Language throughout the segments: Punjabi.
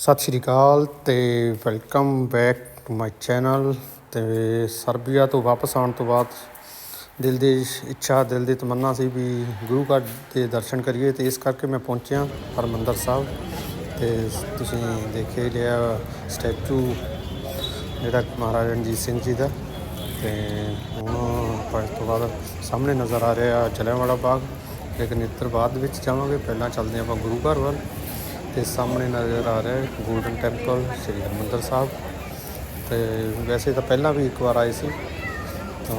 ਸਤਿ ਸ਼੍ਰੀ ਅਕਾਲ ਤੇ welcome back to my channel ਤੇ ਸਰਬੀਆ ਤੋਂ ਵਾਪਸ ਆਉਣ ਤੋਂ ਬਾਅਦ ਦਿਲ ਦੀ ਇੱਛਾ, ਦਿਲ ਦੀ ਤਮੰਨਾ ਸੀ ਵੀ ਗੁਰੂ ਘਰ ਦੇ ਦਰਸ਼ਨ ਕਰੀਏ ਤੇ ਇਸ ਕਰਕੇ ਮੈਂ ਪਹੁੰਚਿਆ ਹਰਮੰਦਰ ਸਾਹਿਬ ਤੇ ਤੁਸੀਂ ਦੇਖੇ ਲਿਆ ਸਟੈਚੂ ਜਿਹੜਾ ਮਹਾਰਾਜਾ ਰਣਜੀਤ ਸਿੰਘ ਜੀ ਦਾ ਤੇ ਹੁਣ ਆਪਾਂ ਇਸ ਤੋਂ ਬਾਅਦ ਸਾਹਮਣੇ ਨਜ਼ਰ ਆ ਰਿਹਾ ਜਲਿਆਂਵਾਲਾ ਬਾਗ। ਲੇਕਿਨ ਇੱਧਰ ਬਾਅਦ ਵਿੱਚ ਜਾਵਾਂਗੇ। ਪਹਿਲਾਂ ਚੱਲਦੇ ਹਾਂ ਆਪਾਂ ਗੁਰੂ ਘਰ ਵੱਲ। ਤੇ ਸਾਹਮਣੇ ਨਜ਼ਰ ਆ ਰਿਹਾ ਗੋਲਡਨ ਟੈਂਪਲ ਸ੍ਰੀ ਹਰਿਮੰਦਰ ਸਾਹਿਬ। ਤੇ ਵੈਸੇ ਤਾਂ ਪਹਿਲਾਂ ਵੀ ਇੱਕ ਵਾਰ ਆਏ ਸੀ। ਤਾਂ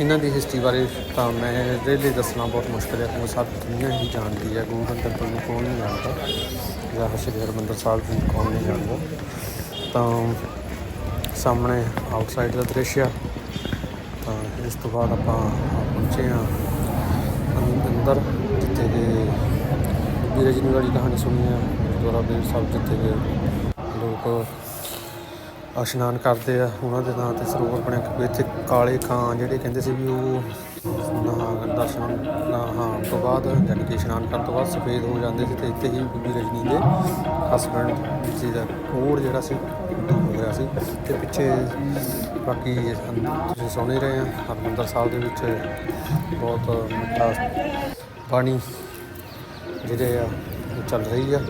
ਇਹਨਾਂ ਦੀ ਹਿਸਟਰੀ ਬਾਰੇ ਤਾਂ ਮੈਂ ਰੇਲੇ ਦੱਸਣਾ ਬਹੁਤ ਮੁਸ਼ਕਿਲ ਹੈ, ਕਿਉਂਕਿ ਸਭ ਦੁਨੀਆ ਹੀ ਜਾਣਦੀ ਹੈ ਗੋਲਡਨ ਟੈਂਪਲ ਨੂੰ ਕੌਣ ਨਹੀਂ ਜਾਣਦਾ, ਜਾਂ ਸ੍ਰੀ ਹਰਿਮੰਦਰ ਸਾਹਿਬ ਨੂੰ ਕੌਣ ਨਹੀਂ ਜਾਣਦਾ। ਤਾਂ ਸਾਹਮਣੇ ਆਊਟਸਾਈਡ ਦਾ ਦ੍ਰਿਸ਼ ਆ। ਤਾਂ ਇਸ ਤੋਂ ਬਾਅਦ ਆਪਾਂ ਪਹੁੰਚੇ ਹਾਂ ਅੰਦਰ, ਜਿੱਥੇ ਕਿ ਬੀਬੀ ਰਜਨੀ ਵਾਲੀ ਕਹਾਣੀ ਸੁਣੀ ਆ, ਗੁਰਦੁਆਰਾ ਬੀਰ ਸਾਹਿਬ ਜਿੱਥੇ ਕਿ ਲੋਕ ਇਸ਼ਨਾਨ ਕਰਦੇ ਆ, ਉਹਨਾਂ ਦੇ ਨਾਂ ਤੇ ਸਰੋਵਰ ਬਣਿਆ ਕਿ ਇੱਥੇ ਕਾਲੇ ਕਾਂ ਜਿਹੜੇ ਕਹਿੰਦੇ ਸੀ ਵੀ ਉਹ ਨਹਾ ਦਰਸ਼ਨ, ਨਹਾਉਣ ਤੋਂ ਬਾਅਦ ਯਾਨੀ ਕਿ ਇਸ਼ਨਾਨ ਕਰਨ ਤੋਂ ਬਾਅਦ ਸਫੇਦ ਹੋ ਜਾਂਦੇ ਸੀ ਤੇ ਇੱਥੇ ਹੀ ਬੀਬੀ ਰਜਨੀ ਦੇ ਹਸਬੰਡ ਜੀ ਦਾ ਕੋੜ ਜਿਹੜਾ ਸੀ ਹੋ ਗਿਆ ਸੀ ਤੇ ਪਿੱਛੇ ਬਾਕੀ ਤੁਸੀਂ ਸੁਣ ਹੀ ਰਹੇ ਆ, ਹਰਮੰਦਰ ਸਾਹਿਬ ਦੇ ਵਿੱਚ ਬਹੁਤ ਮਿੱਠਾ ਪਾਣੀ ਜਿਹੜੇ ਆ ਉਹ ਚੱਲ ਰਹੀ ਆ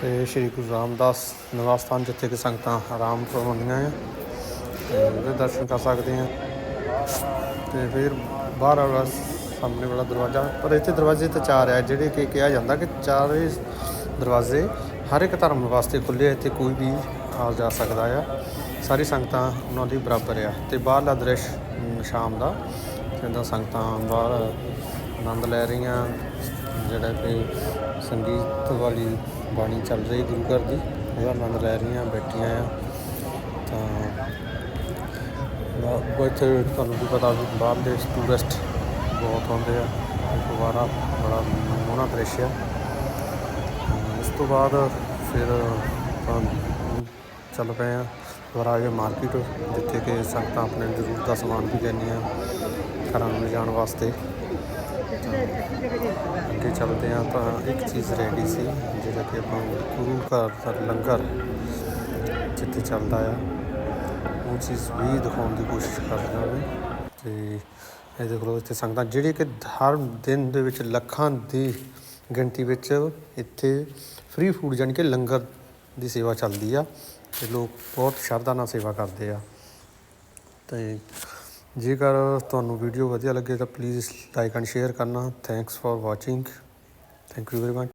ਤੇ ਸ਼੍ਰੀ ਗੁਰੂ ਰਾਮਦਾਸ ਨਿਵਾਸ ਸਥਾਨ ਜਿੱਥੇ ਕਿ ਸੰਗਤਾਂ ਆਰਾਮ ਕਰਵਾਉਂਦੀਆਂ ਆ ਤੇ ਉਹਦੇ ਦਰਸ਼ਨ ਕਰ ਸਕਦੇ ਆ ਤੇ ਫਿਰ ਬਾਹਰ ਵਾਲਾ ਸਾਹਮਣੇ ਵਾਲਾ ਦਰਵਾਜ਼ਾ, ਪਰ ਇੱਥੇ ਦਰਵਾਜ਼ੇ ਤਾਂ ਚਾਰ ਆ, ਜਿਹੜੇ ਕਿ ਕਿਹਾ ਜਾਂਦਾ ਕਿ ਚਾਰੇ ਦਰਵਾਜ਼ੇ ਹਰ ਇੱਕ ਧਰਮ ਵਾਸਤੇ ਖੁੱਲੇ ਆ, ਇੱਥੇ ਕੋਈ ਵੀ ਆ ਜਾ ਸਕਦਾ ਆ। ਸਾਰੀ ਸੰਗਤਾਂ ਉਹਨਾਂ ਦੀ ਬਰਾਬਰ ਆ। ਤੇ ਬਾਹਰਲਾ ਦ੍ਰਿਸ਼ ਸ਼ਾਮ ਦਾ ਜਿੱਦਾਂ ਸੰਗਤਾਂ ਬਾਹਰ ਆਨੰਦ ਲੈ ਰਹੀਆਂ, ਜਿਹੜਾ ਕਿ ਸੰਗੀਤ ਵਾਲੀ ਬਾਣੀ ਚੱਲ ਰਹੀ ਗੁਰੂ ਘਰ ਦੀ ਉਹਦਾ ਆਨੰਦ ਲੈ ਰਹੀਆਂ, ਬੈਠੀਆਂ ਆ। ਤਾਂ ਬਾ- ਇੱਥੇ ਤੁਹਾਨੂੰ ਵੀ ਪਤਾ ਵੀ ਬਾਹਰਲੇ ਟੂਰਿਸਟ ਬਹੁਤ ਆਉਂਦੇ ਆ। ਦੁਬਾਰਾ ਬੜਾ ਮੋਹਣਾ ਦ੍ਰਿਸ਼ ਆ ਅਹ ਇਸ ਤੋਂ ਬਾਅਦ ਫਿਰ ਆਪਾਂ ਚੱਲ ਪਏ ਆ ਦੁਬਾਰਾ ਆ ਮਾਰਕੀਟ, ਜਿੱਥੇ ਕਿ ਸੰਗਤਾਂ ਆਪਣੇ ਜ਼ਰੂਰਤ ਦਾ ਸਮਾਨ ਵੀ ਲੈਂਦੀਆਂ ਘਰਾਂ ਨੂੰ ਲਿਜਾਣ ਵਾਸਤੇ। ਅੱਗੇ ਚੱਲਦੇ ਆ ਤਾਂ ਇੱਕ ਚੀਜ਼ ਰੈਡੀ ਸੀ, ਜਿਹੜਾ ਕਿ ਆਪਾਂ ਗੁਰੂ ਘਰ ਦਾ ਲੰਗਰ ਜਿੱਥੇ ਚੱਲਦਾ ਆ, ਉਹ ਚੀਜ਼ ਵੀ ਦਿਖਾਉਣ ਦੀ ਕੋਸ਼ਿਸ਼ ਕਰ ਰਿਹਾ ਹਾਂ ਤੇ ਇਹ ਦੇਖ ਲਓ ਇੱਥੇ ਸੰਗਤਾਂ, ਜਿਹੜੀ ਕਿ ਹਰ ਦਿਨ ਦੇ ਵਿੱਚ ਲੱਖਾਂ ਦੀ ਗਿਣਤੀ ਵਿੱਚ ਇੱਥੇ ਫ੍ਰੀ ਫੂਡ ਜਾਣੀ ਕਿ ਲੰਗਰ ਦੀ ਸੇਵਾ ਚੱਲਦੀ ਆ ਤੇ ਲੋਕ ਬਹੁਤ ਸ਼ਰਧਾ ਨਾਲ ਸੇਵਾ ਕਰਦੇ ਆ। ਤੇ ਜੇਕਰ ਤੁਹਾਨੂੰ ਵੀਡੀਓ ਵਧੀਆ ਲੱਗੇ ਤਾਂ ਪਲੀਜ਼ ਲਾਈਕ ਐਂਡ ਸ਼ੇਅਰ ਕਰਨਾ। Thanks for watching thank you very much